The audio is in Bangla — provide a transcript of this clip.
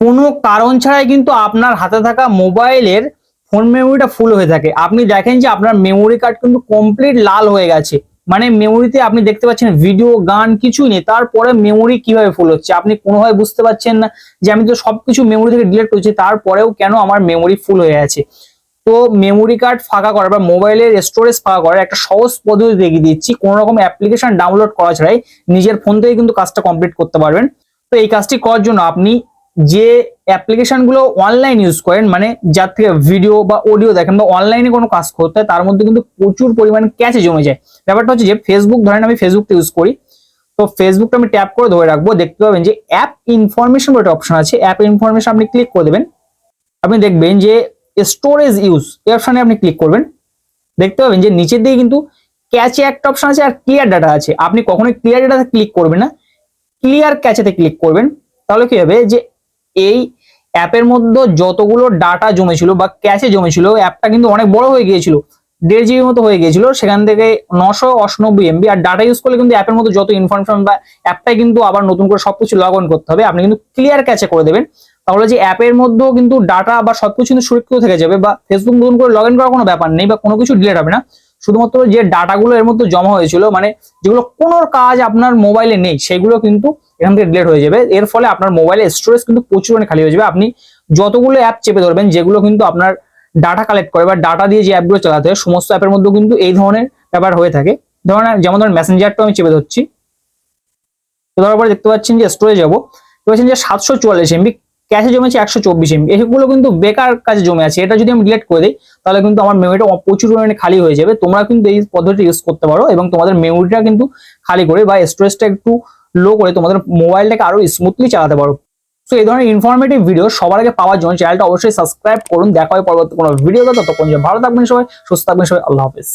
কোনো কারণ ছাড়াই কিন্তু আপনার হাতে থাকা মোবাইলের ফোন মেমোরিটা ফুল হয়ে থাকে। আপনি দেখেন যে আপনার মেমোরি কার্ড কিন্তু কমপ্লিট লাল হয়ে গেছে। মানে মেমোরিতে আপনি দেখতে পাচ্ছেন ভিডিও গান কিছুই নেই। তারপরে মেমোরি কীভাবে ফুল হচ্ছে? আপনি কোনোভাবে বুঝতে পারছেন না যে আমি তো সবকিছু মেমোরি থেকে ডিলিট করছি, তারপরেও কেন আমার মেমোরি ফুল হয়ে আছে তো মেমোরি কার্ড ফাঁকা করার বা মোবাইলের স্টোরেজ ফাঁকা করার একটা সহজ পদ্ধতি দেখিয়ে দিচ্ছি। কোনো রকম অ্যাপ্লিকেশন ডাউনলোড করা ছাড়াই নিজের ফোন থেকে কিন্তু কাজটা কমপ্লিট করতে পারবেন। তো এই কাজটি করার জন্য আপনি যে অ্যাপ্লিকেশনগুলো অনলাইন ইউজ করেন মানে যার থেকে ভিডিও বা অডিও দেখেন বা অনলাইনে কোনো কাজ করতে হয়, তার মধ্যে কিন্তু প্রচুর পরিমাণ ক্যাচে জমে যায়। ব্যাপারটা হচ্ছে যে ফেসবুক ধরেন আমি ফেসবুকটা ইউজ করি, তো ফেসবুকটা আমি ট্যাপ করে ধরে রাখব, দেখতে পাবেন যে অ্যাপ ইনফরমেশন বলে একটা অপশন আছে অ্যাপ ইনফরমেশন আপনি ক্লিক করে দেবেন, আপনি দেখবেন যে স্টোরেজ ইউজ এই অপশনে আপনি ক্লিক করবেন, দেখতে পাবেন যে নিচের দিকে কিন্তু ক্যাচে একটা অপশন আছে আর ক্লিয়ার ডাটা আছে। আপনি কখনোই ক্লিয়ার ডাটাতে ক্লিক করবেন না ক্লিয়ার ক্যাচেতে ক্লিক করবেন, তাহলে কি হবে যে এই অ্যাপের মধ্যে যতগুলো ডাটা জমেছিল বা ক্যাশে জমেছিল অ্যাপটা কিন্তু অনেক বড় হয়ে গিয়েছিল। দেড় জিবির মতো হয়ে গিয়েছিল। সেখান থেকে নশো অষ্টানব্বই এমবি আর ডাটা ইউজ করলে কিন্তু অ্যাপের মধ্যে যত ইনফরমেশন বা অ্যাপটাই কিন্তু আবার নতুন করে সবকিছু লগ অন করতে হবে। আপনি কিন্তু ক্লিয়ার ক্যাচে করে দেবেন। তাহলে যে অ্যাপের মধ্যেও কিন্তু ডাটা বা সবকিছু কিন্তু সুরক্ষিত থেকে যাবে বা ফেসবুক নতুন করে লগ ইন করার কোনো ব্যাপার নেই বা কোনো কিছু ডিলেট হবে না। শুধুমাত্র যে ডাটাগুলো এর মধ্যে জমা হয়েছিল মানে যেগুলো কোনো কাজ আপনার মোবাইলে নেই, সেগুলো কিন্তু এখান থেকে ডিলেট হয়ে যাবে। এর ফলে আপনার মোবাইলে স্টোরেজ কিন্তু প্রচুর পরিমাণে খালি হয়ে যাবে। আপনি যতগুলো অ্যাপ চেপে ধরবেন, যেগুলো কিন্তু আপনার ডাটা কালেক্ট করে বা ডাটা দিয়ে যে অ্যাপগুলো চালাতে হয়, সমস্ত অ্যাপের মধ্যে কিন্তু এই ধরনের ব্যাপার হয়ে থাকে। ধরুন, যেমন ধরুন মেসেঞ্জারটা আমি চেপে ধরছি। ধরার পরে দেখতে পাচ্ছেন যে স্টোরেজ যাব পাচ্ছেন যে সাতশো চুয়াল্লিশ এমবি ক্যাশে জমেছে একশো চব্বিশ এমবি এগুলো কিন্তু বেকার কাজে জমে আছে। এটা যদি আমি ডিলেট করে দিই, তাহলে কিন্তু আমার মেমোরিটা প্রচুর পরিমাণে খালি হয়ে যাবে। তোমরা কিন্তু এই পদ্ধতি ইউজ করতে পারো এবং তোমাদের মেমোরিটা কিন্তু খালি করে বা স্টোরেজটা একটু লো করে তোমাদের মোবাইলটাকে আরও স্মুথলি চালাতে পারো। তো এই ধরনের ইনফরমেটিভ ভিডিও সবার আগে পাওয়ার জন্য চ্যানেলটা অবশ্যই সাবস্ক্রাইব করুন। দেখা হয় পরবর্তী কোনো ভিডিও ততক্ষণ ভালো থাকবেন সবাই, সুস্থ থাকবেন সবাই। আল্লাহ হাফিজ।